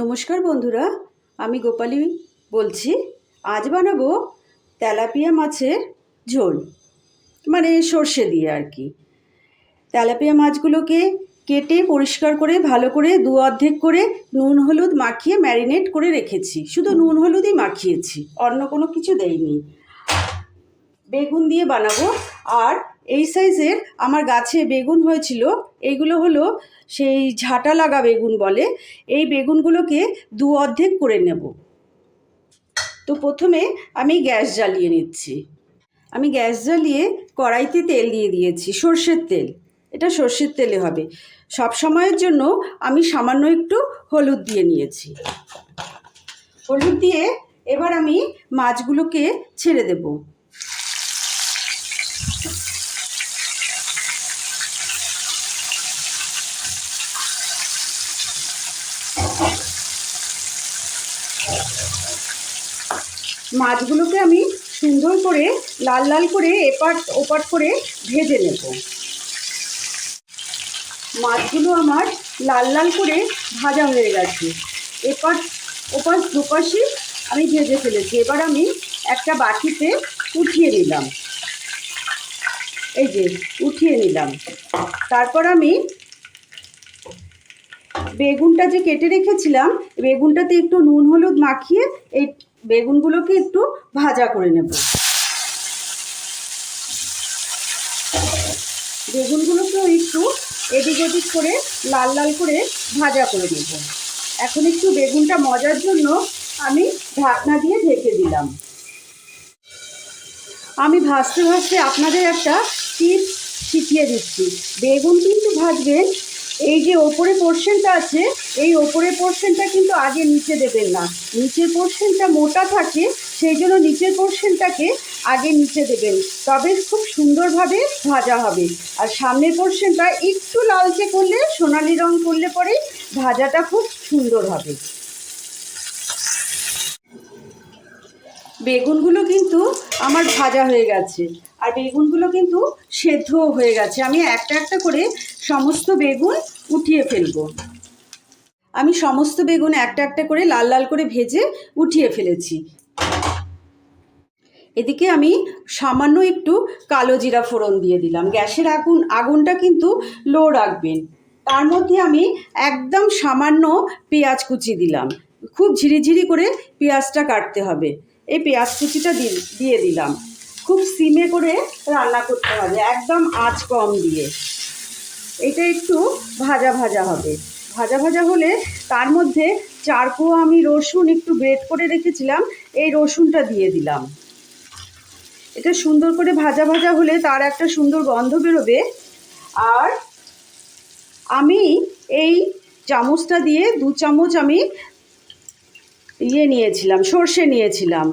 নমস্কার বন্ধুরা, আমি গোপালী বলছি। আজ বানাবো তেলাপিয়া মাছের ঝোল মানে সর্ষে দিয়ে আর কি। তেলাপিয়া মাছগুলোকে কেটে পরিষ্কার করে, ভালো করে দু অর্ধেক করে নুন হলুদ মাখিয়ে ম্যারিনেট করে রেখেছি। শুধু নুন হলুদই মাখিয়েছি, অন্য কোনো কিছু দেয়নি বেগুন দিয়ে বানাবো, আর এই সাইজের আমার গাছে বেগুন হয়েছিল এইগুলো হলো সেই ঝাঁটা লাগা বেগুন বলে, এই বেগুনগুলোকে দু অর্ধেক করে নেব। তো প্রথমে আমি গ্যাস জ্বালিয়ে নিচ্ছি। আমি গ্যাস জ্বালিয়ে কড়াইতে তেল দিয়ে দিয়েছি, সর্ষের তেল। এটা সর্ষের তেলে হবে। সব সময়ের জন্য আমি সামান্য একটু হলুদ দিয়ে নিয়েছি। হলুদ দিয়ে এবার আমি মাছগুলোকে ছেড়ে দেবো। মাছগুলোকে আমি সুন্দর করে, লাল লাল করে এপাট ওপাট করে ভেজে নেব। মাছগুলো আমার লাল লাল করে ভাজা হয়ে গেছে। এপাট ওপাশ দুপাশে আমি ভেজে ফেলেছি। এবার আমি একটা বাটিতে উঠিয়ে নিলাম। এই যে, উঠিয়ে নিলাম। তারপর আমি বেগুনটা যে কেটে রেখেছিলাম, বেগুনটাতে একটু নুন, হলুদ মাখিয়ে এই বেগুনগুলোকে একটু ভাজা করে নেব। বেগুনগুলোকেও একটু এদিক ওদিক করে, লাল লাল করে ভাজা করে নেব। এখন একটু বেগুনটা মজার জন্য আমি ঢাকনা দিয়ে ঢেকে দিলাম। আমি ভাজতে ভাজতে আপনাদের একটা টিপস শিখিয়ে দিচ্ছি। বেগুন কিন্তু ভাজবেন এই যে ওপরে পোর্শনটা আছে, এই ওপরে পোর্শনটা কিন্তু আগে নিচে দেবেন না। নিচের পোর্শনটা মোটা থাকে, সেই জন্য নিচের পোর্শনটাকে আগে নিচে দেবেন। তবে খুব সুন্দরভাবে ভাজা হবে। আর সামনের পোর্শনটা একটু লালচে করলে, সোনালি রং করলে পরেই ভাজাটা খুব সুন্দর হবে। বেগুনগুলো কিন্তু আমার ভাজা হয়ে গেছে। আর বেগুনগুলো কিন্তু সেদ্ধও হয়ে গেছে। আমি একটা একটা করে সমস্ত বেগুন উঠিয়ে ফেলব। আমি সমস্ত বেগুন একটা একটা করে লাল লাল করে ভেজে উঠিয়ে ফেলেছি। এদিকে আমি সামান্য একটু কালো জিরা ফোড়ন দিয়ে দিলাম। গ্যাসের আগুন, আগুনটা কিন্তু লো রাখবেন। তার মধ্যে আমি একদম সামান্য পেঁয়াজ কুচি দিলাম। খুব ঝিরিঝিরি করে পেঁয়াজটা কাটতে হবে। এই পেঁয়াজ কুচিটা দিয়ে দিলাম। খুব সিমে করে রান্না করতে হবে, একদম আঁচ কম দিয়ে। এটা একটু ভাজা ভাজা হবে। ভাজা ভাজা হলে তার মধ্যে চারকো আমি রসুন একটু গ্রেট করে রেখেছিলাম, এই রসুনটা দিয়ে দিলাম। এটা সুন্দর করে ভাজা ভাজা হলে তার একটা সুন্দর গন্ধ বেরোবে। আর আমি এই চামচটা দিয়ে দু চামচ আমি ইয়ে নিয়েছিলাম, সর্ষে নিয়েছিলাম।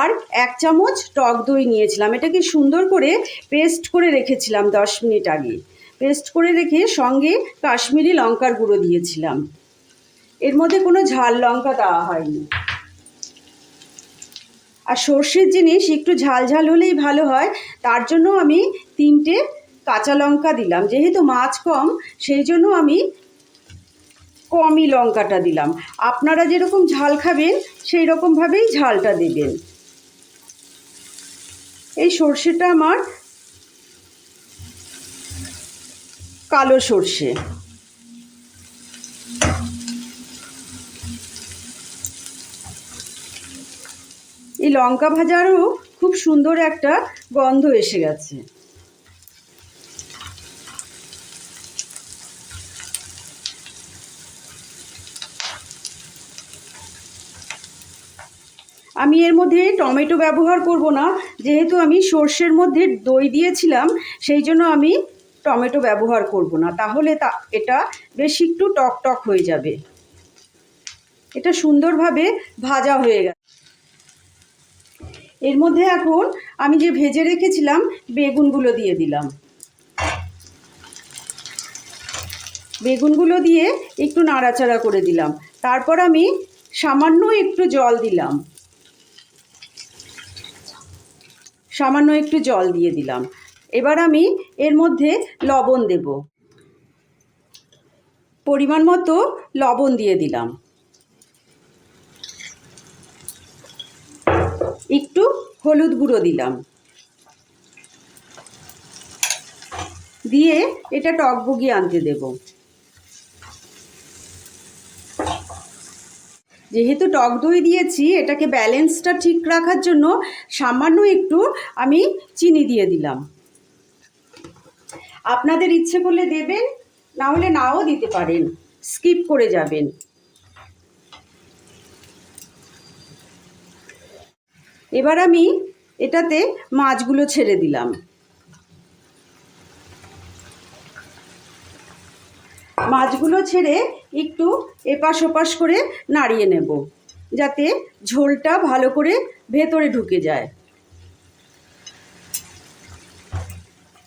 আর এক চামচ টক দই নিয়েছিলাম। এটাকে সুন্দর করে পেস্ট করে রেখেছিলাম দশ মিনিট আগে। পেস্ট করে রেখে সঙ্গে কাশ্মীরি লঙ্কার গুঁড়ো দিয়েছিলাম। এর মধ্যে কোনো ঝাল লঙ্কা দেওয়া হয়নি। আর সর্ষের জিনিস একটু ঝাল ঝাল হলেই ভালো হয়, তার জন্য আমি তিনটে কাঁচা লঙ্কা দিলাম। যেহেতু মাছ কম, সেই জন্য আমি কমই লঙ্কাটা দিলাম। আপনারা যেরকম ঝাল খাবেন, সেই রকমভাবেই ঝালটা দেবেন। এই সর্ষেটা আমার কালো সর্ষে। এই লঙ্কা ভাজারও খুব সুন্দর একটা গন্ধ এসে গেছে। আমি এর মধ্যে টমেটো ব্যবহার করব না, যেহেতু আমি সর্ষের মধ্যে দই দিয়েছিলাম, সেই জন্য আমি টমেটো ব্যবহার করব না, তাহলে তা, এটা বেশ একটু টক টক হয়ে যাবে। এটা সুন্দরভাবে ভাজা হয়ে গেছে। এর মধ্যে এখন আমি যে ভেজে রেখেছিলাম, বেগুনগুলো দিয়ে দিলাম। বেগুনগুলো দিয়ে একটু নাড়াচাড়া করে দিলাম। তারপর আমি সামান্য একটু জল দিলাম। সামান্য একটু জল দিয়ে দিলাম। এবার আমি এর মধ্যে লবণ দেব। পরিমাণ মতো লবণ দিয়ে দিলাম। একটু হলুদ গুঁড়ো দিলাম। দিয়ে এটা টক বুগি আনতে দেব। যেহেতু টক দই দিয়েছি, এটাকে ব্যালেন্সটা ঠিক রাখার জন্য সামান্য একটু আমি চিনি দিয়ে দিলাম। আপনাদের ইচ্ছে করলে দেবেন, না হলে নাও দিতে পারেন। স্কিপ করে যাবেন। এবার আমি এটাতে মাছগুলো ছেড়ে দিলাম। মাছগুলো ছেড়ে একটু এপাশ ওপাশ করে নাড়িয়ে নেব, যাতে ঝোলটা ভালো করে ভেতরে ঢুকে যায়।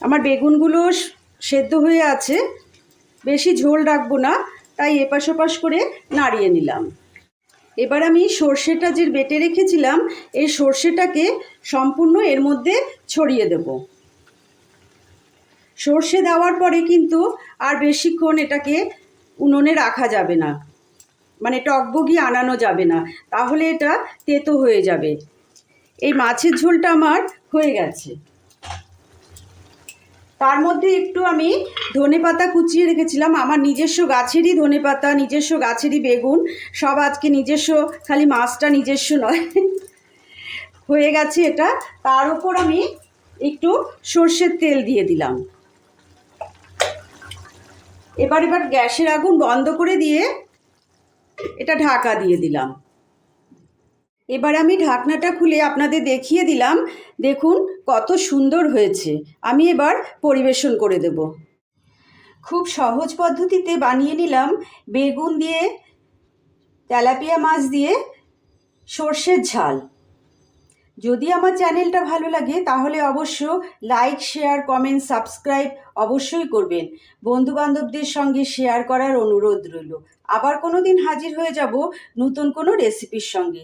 আমার বেগুনগুলো সেদ্ধ হয়ে আছে। বেশি ঝোল রাখব না, তাই এপাশ ওপাশ করে নাড়িয়ে নিলাম। এবার আমি সর্ষেটা যে বেটে রেখেছিলাম, এই সর্ষেটাকে সম্পূর্ণ এর মধ্যে ছড়িয়ে দেব। সর্ষে দেওয়ার পরে কিন্তু আর বেশিক্ষণ এটাকে উনুনে রাখা যাবে না। মানে টকবগি আনানো যাবে না, তাহলে এটা তেতো হয়ে যাবে। এই মাছের ঝোলটা আমার হয়ে গেছে। তার মধ্যে একটু আমি ধনে পাতা কুচিয়ে রেখেছিলাম। আমার নিজস্ব গাছেরই ধনে পাতা, নিজস্ব গাছেরই বেগুন, সব আজকে নিজস্ব, খালি মাছটা নিজস্ব নয়। হয়ে গেছে এটা। তার উপর আমি একটু সর্ষের তেল দিয়ে দিলাম। এবার এবার গ্যাসের আগুন বন্ধ করে দিয়ে এটা ঢাকা দিয়ে দিলাম। এবার আমি ঢাকনাটা খুলে আপনাদের দেখিয়ে দিলাম। দেখুন কত সুন্দর হয়েছে। আমি এবার পরিবেশন করে দেব। খুব সহজ পদ্ধতিতে বানিয়ে নিলাম বেগুন দিয়ে, তেলাপিয়া মাছ দিয়ে সর্ষের ঝাল। যদি আমার চ্যানেলটা ভালো লাগে তাহলে অবশ্য লাইক, শেয়ার, কমেন্ট, সাবস্ক্রাইব অবশ্যই করবেন। বন্ধু বান্ধবদের সঙ্গে শেয়ার করার অনুরোধ রইল। আবার কোনো দিন হাজির হয়ে যাব নতুন কোনো রেসিপির সঙ্গে।